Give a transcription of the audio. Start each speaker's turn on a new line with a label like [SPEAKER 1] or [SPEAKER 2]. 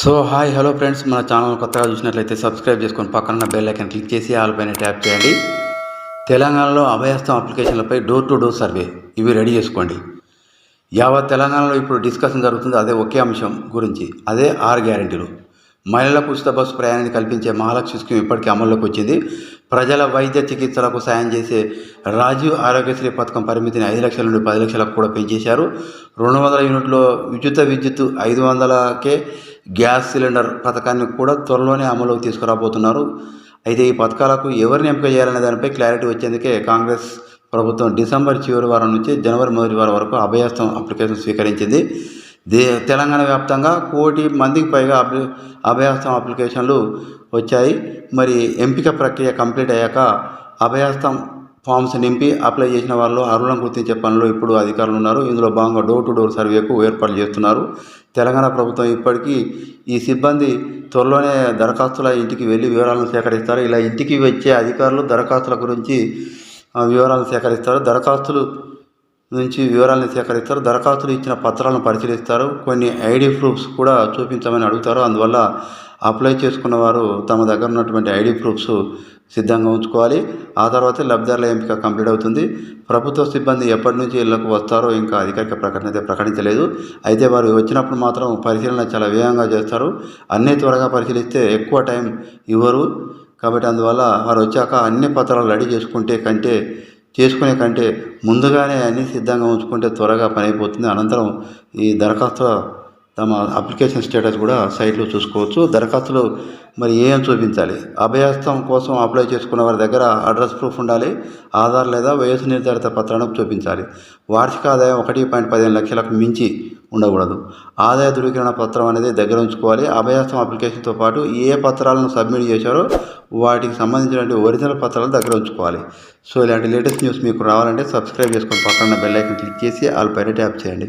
[SPEAKER 1] So hi hello friends. మన channel కొత్తగా చూసినట్లయితే సబ్స్క్రైబ్ చేసుకొని పక్కన బెల్ క్లిక్ చేసి ఆల్ పైన ట్యాప్ చేయండి. తెలంగాణలో అభయస్థం అప్లికేషన్లపై డోర్ టు డోర్ సర్వే. ఇవి రెడీ చేసుకోండి. యావత్ తెలంగాణలో ఇప్పుడు డిస్కషన్ జరుగుతుంది. అదే ఒకే అంశం గురించి. అదే ఆరు గ్యారెంటీలు. మహిళలకు ఉచిత బస్సు ప్రయాణాన్ని కల్పించే మహాలక్ష్మి స్కీమ్ ఇప్పటికీ అమల్లోకి వచ్చింది. ప్రజల వైద్య చికిత్సలకు సాయం చేసే రాజీవ్ ఆరోగ్యశ్రీ పథకం పరిమితిని ఐదు లక్షల నుండి పది లక్షలకు కూడా పెంచేశారు. రెండు వందల యూనిట్లో ఉచిత విద్యుత్ ఐదు వందలకే గ్యాస్ సిలిండర్ పథకాన్ని కూడా త్వరలోనే అమలులోకి తీసుకురాబోతున్నారు. అయితే ఈ పథకాలకు ఎవరిని ఎంపిక చేయాలనే దానిపై క్లారిటీ వచ్చేందుకే కాంగ్రెస్ ప్రభుత్వం డిసెంబర్ చివరి వారం నుంచి జనవరి మొదటి వారం వరకు అభయస్థం అప్లికేషన్ స్వీకరించింది. దే తెలంగాణ వ్యాప్తంగా కోటి మందికి పైగా అభి అభయస్థం అప్లికేషన్లు వచ్చాయి. మరి ఎంపిక ప్రక్రియ కంప్లీట్ అయ్యాక అభయస్థం ఫామ్స్ నింపి అప్లై చేసిన వాళ్ళు అర్హులను గుర్తించే పనిలో ఇప్పుడు అధికారులు ఉన్నారు. ఇందులో భాగంగా డోర్ టు డోర్ సర్వేకు ఏర్పాట్లు చేస్తున్నారు. తెలంగాణ ప్రభుత్వం ఇప్పటికీ ఈ సిబ్బంది త్వరలోనే దరఖాస్తుల ఇంటికి వెళ్ళి వివరాలను సేకరిస్తారు. ఇలా ఇంటికి వచ్చే అధికారులు దరఖాస్తుల గురించి వివరాలను సేకరిస్తారు. దరఖాస్తులు నుంచి వివరాలను సేకరిస్తారు. దరఖాస్తులు ఇచ్చిన పత్రాలను పరిశీలిస్తారు. కొన్ని ఐడి ప్రూఫ్స్ కూడా చూపించమని అడుగుతారు. అందువల్ల అప్లై చేసుకున్న వారు తమ దగ్గర ఉన్నటువంటి ఐడి ప్రూఫ్స్ సిద్ధంగా ఉంచుకోవాలి. ఆ తర్వాత లబ్ధిదారుల ఎంపిక కంప్లీట్ అవుతుంది. ప్రభుత్వ సిబ్బంది ఎప్పటి నుంచి ఇళ్ళకు వస్తారో ఇంకా అధికారిక ప్రకటన అయితే ప్రకటించలేదు. అయితే వారు వచ్చినప్పుడు మాత్రం పరిశీలన చాలా వేగంగా చేస్తారు. అన్నీ త్వరగా పరిశీలిస్తే ఎక్కువ టైం ఇవ్వరు. కాబట్టి అందువల్ల వారు వచ్చాక అన్ని పత్రాలు రెడీ చేసుకుంటే కంటే చేసుకునే కంటే ముందుగానే అన్ని సిద్ధంగా ఉంచుకుంటే త్వరగా పని అయిపోతుంది. అనంతరం ఈ దరఖాస్తు తమ అప్లికేషన్ స్టేటస్ కూడా సైట్లో చూసుకోవచ్చు. దరఖాస్తులు మరి ఏం చూపించాలి? అభయస్థం కోసం అప్లై చేసుకున్న వారి దగ్గర అడ్రస్ ప్రూఫ్ ఉండాలి. ఆధార్ లేదా వయసు నిర్ధారిత పత్రాలను చూపించాలి. వార్షిక ఆదాయం ఒకటి పాయింట్ పదిహేను లక్షలకు మించి ఉండకూడదు. ఆదాయ ధృవీకరణ పత్రం అనేది దగ్గర ఉంచుకోవాలి. అభయస్థం అప్లికేషన్తో పాటు ఏ పత్రాలను సబ్మిట్ చేశారో వాటికి సంబంధించినటువంటి ఒరిజినల్ పత్రాలు దగ్గర ఉంచుకోవాలి. సో ఇలాంటి లేటెస్ట్ న్యూస్ మీకు రావాలంటే సబ్స్క్రైబ్ చేసుకొని పక్కన బెల్ ఐకన్ క్లిక్ చేసి వాళ్ళ పైన ట్యాప్ చేయండి.